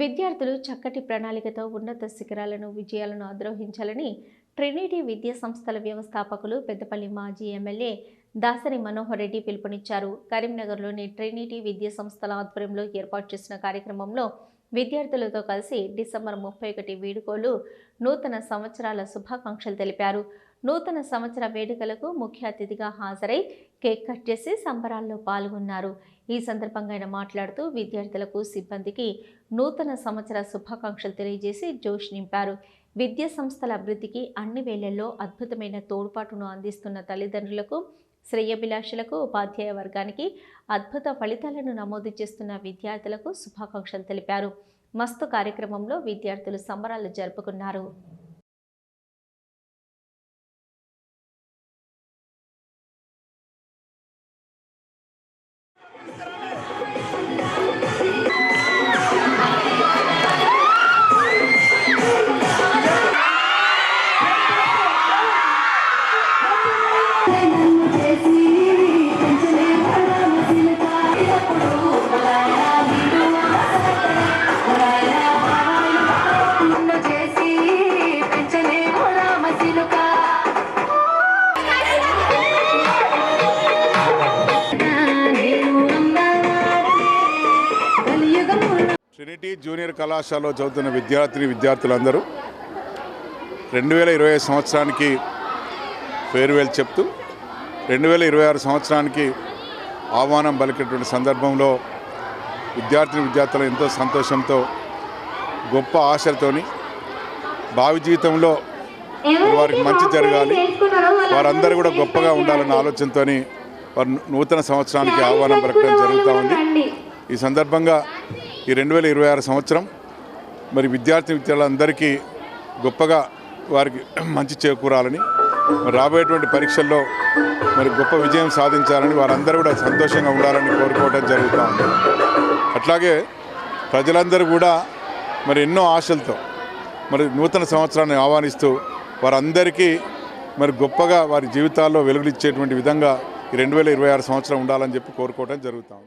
విద్యార్థులు చక్కటి ప్రణాళికతో ఉన్నత శిఖరాలను విజయాలను ఆద్రోహించాలని ట్రినిటీ విద్యా సంస్థల వ్యవస్థాపకులు పెద్దపల్లి మాజీ ఎమ్మెల్యే దాసరి మనోహర్ రెడ్డి పిలుపునిచ్చారు. కరీంనగర్లోని ట్రినిటీ విద్యా సంస్థల ఆధ్వర్యంలో ఏర్పాటు చేసిన కార్యక్రమంలో విద్యార్థులతో కలిసి డిసెంబర్ ముప్పై ఒకటి వీడుకోలు నూతన సంవత్సరాల శుభాకాంక్షలు తెలిపారు. నూతన సంవత్సర వేడుకలకు ముఖ్య అతిథిగా హాజరై కేక్ కట్ చేసి సంబరాల్లో పాల్గొన్నారు. ఈ సందర్భంగా ఆయన మాట్లాడుతూ విద్యార్థులకు సిబ్బందికి నూతన సంవత్సర శుభాకాంక్షలు తెలియజేసి జోష్ నింపారు. విద్యా సంస్థల అభివృద్ధికి అన్ని వేళల్లో అద్భుతమైన తోడ్పాటును అందిస్తున్న తల్లిదండ్రులకు శ్రేయభిలాషులకు ఉపాధ్యాయ వర్గానికి అద్భుత ఫలితాలను నమోదు చేస్తున్న విద్యార్థులకు శుభాకాంక్షలు తెలిపారు. మస్తు కార్యక్రమంలో విద్యార్థులు సంబరాలు జరుపుకున్నారు. ట్రినిటీ జూనియర్ కళాశాలలో చదువుతున్న విద్యార్థిని విద్యార్థులందరూ రెండు వేల ఇరవై సంవత్సరానికి ఫేర్వెల్ చెప్తూ రెండు వేల ఇరవై ఆరు సంవత్సరానికి ఆహ్వానం పలికినటువంటి సందర్భంలో విద్యార్థిని విద్యార్థులు ఎంతో సంతోషంతో గొప్ప ఆశలతోని భావి జీవితంలో వారికి మంచి జరగాలి. వారందరూ కూడా గొప్పగా ఉండాలన్న ఆలోచనతోని వారు నూతన సంవత్సరానికి ఆహ్వానం పలకడం జరుగుతూ ఉంది. ఈ సందర్భంగా ఈ రెండు వేల ఇరవై ఆరు సంవత్సరం మరి విద్యార్థి విద్యార్థులందరికీ గొప్పగా వారికి మంచి చేకూరాలని మరి రాబోయేటువంటి పరీక్షల్లో మరి గొప్ప విజయం సాధించాలని వారందరూ కూడా సంతోషంగా ఉండాలని కోరుకోవడం జరుగుతూ ఉంది. అట్లాగే ప్రజలందరూ కూడా మరి ఎన్నో ఆశలతో మరి నూతన సంవత్సరాన్ని ఆహ్వానిస్తూ వారందరికీ మరి గొప్పగా వారి జీవితాల్లో వెలుగులిచ్చేటువంటి విధంగా ఈ రెండు వేల ఇరవై ఆరు సంవత్సరం ఉండాలని చెప్పి కోరుకోవడం జరుగుతాం